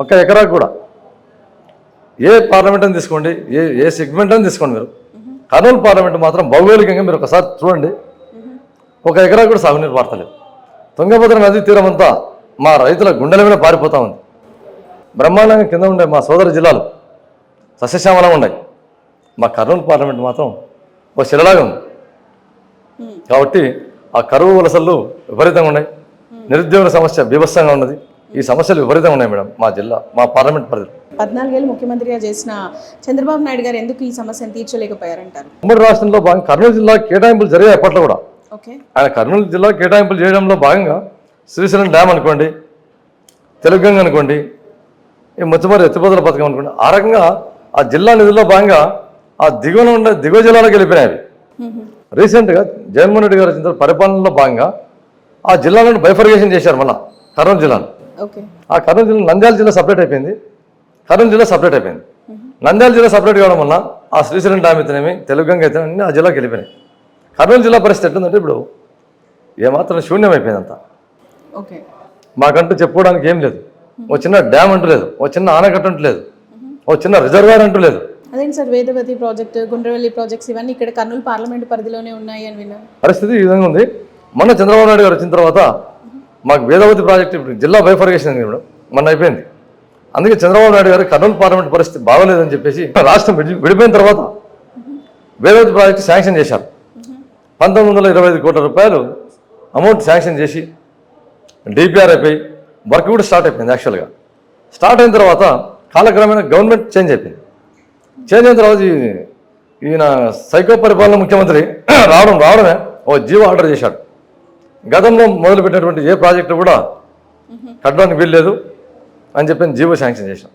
ఒక్క ఎకరాకు కూడా. ఏ పార్లమెంట్ అని తీసుకోండి ఏ ఏ సెగ్మెంట్ అని తీసుకోండి మీరు. కర్నూలు పార్లమెంట్ మాత్రం భౌగోళికంగా మీరు ఒకసారి చూడండి. ఒక ఎకరా కూడా సాగునీరు వాడతలేదు. తుంగభద్ర నదీ తీరం అంతా మా రైతుల గుండెల మీద పారిపోతా ఉంది. బ్రహ్మాండంగా కింద ఉండే మా సోదర జిల్లాలు సస్యశ్యామలంగా ఉన్నాయి. మా కర్నూలు పార్లమెంట్ మాత్రం ఒక శిలలాగా ఉంది. కాబట్టి ఆ కరువు వలసలు విపరీతంగా ఉన్నాయి. నిరుద్యోగ సమస్య బీభత్సంగా ఉన్నది. ఈ సమస్యలు విపరీతంగా ఉన్నాయి మేడం మా జిల్లా మా పార్లమెంట్ పరిధిలో. పద్నాలుగేళ్ళు ముఖ్యమంత్రిగా చేసిన చంద్రబాబు నాయుడు గారు ఎందుకు ఈ సమస్యను తీర్చలేకపోయారంటారు? ఉమ్మడి రాష్ట్రంలో భాగంగా కర్నూలు జిల్లా కేటాయింపులు జరిగాయి అప్పట్లో కూడా. ఆయన కర్నూలు జిల్లా కేటాయింపులు చేయడంలో భాగంగా శ్రీశైలం డ్యామ్ అనుకోండి తెలుగంగ అనుకోండి ఈ ముచ్చమరి ఎత్తిపోతల పథకం అనుకోండి ఆ రకంగా ఆ జిల్లా నిధుల్లో భాగంగా ఆ దిగువన ఉండే దిగువ జిల్లాలకు వెళ్ళిపోయినాయి అవి. రీసెంట్గా జగన్మోహన్ రెడ్డి గారు వచ్చిన పరిపాలనలో భాగంగా ఆ జిల్లాలను బైఫర్గేషన్ చేశారు మళ్ళా కర్నూలు జిల్లాను. ఆ కర్నూలు జిల్లా నంద్యాల జిల్లా సపరేట్ అయిపోయింది. కర్నూలు జిల్లా సపరేట్ అయిపోయింది. నంద్యాల జిల్లా సపరేట్ కావడం వల్ల ఆ శ్రీశైలం డ్యామ్ అయితేనేమి తెలుగంగ అయితే అన్ని ఆ జిల్లాకి వెళ్ళిపోయినాయి. కర్నూలు జిల్లా పరిస్థితి ఎట్లుందంటే ఇప్పుడు ఏమాత్రం శూన్యం అయిపోయింది అంతా. ఓకే. మాకంటూ చెప్పుకోవడానికి ఏం లేదు. ఓ చిన్న డ్యామ్ అంటూ లేదు. ఓ చిన్న ఆనకట్ట అంటూ లేదు. ఓ చిన్న రిజర్వాయర్ అంటూ లేదు. అదేంటి sir Vedavathi project Gundravalli projects ఇవన్నీ ఇక్కడ కర్నూలు పార్లమెంట్ పరిధిలోనే ఉన్నాయి అని విన్నాను. పరిస్థితి ఈ విధంగా ఉంది. మొన్న చంద్రబాబు నాయుడు గారు వచ్చిన తర్వాత మాకు వేదవతి ప్రాజెక్ట్ ఇప్పుడు జిల్లా బైఫర్గేషన్ అయింది మేడం. మొన్న అయిపోయింది. అందుకే చంద్రబాబు నాయుడు గారు కర్నూలు పార్లమెంట్ పరిస్థితి బాగోలేదని చెప్పేసి రాష్ట్రం విడి- విడిపోయిన తర్వాత వేదవతి ప్రాజెక్ట్ శాంక్షన్ చేశారు. పంతొమ్మిది వందల ఇరవై ఐదు కోట్ల రూపాయలు అమౌంట్ శాంక్షన్ చేసి డిపిఆర్ అయిపోయి వర్క్ కూడా స్టార్ట్ అయిపోయింది యాక్చువల్గా స్టార్ట్ అయిన తర్వాత కాలక్రమేణా గవర్నమెంట్ చేంజ్ అయిపోయింది. చేంజ్ అయిన తర్వాత ఈయన సైకో పరిపాలన ముఖ్యమంత్రి రావడం రావడమే ఓ జీవో ఆర్డర్ చేశాడు. గతంలో మొదలుపెట్టినటువంటి ఏ ప్రాజెక్టు కూడా కట్టడానికి వీల్లేదు అని చెప్పి జీవో శాంక్షన్ చేశాం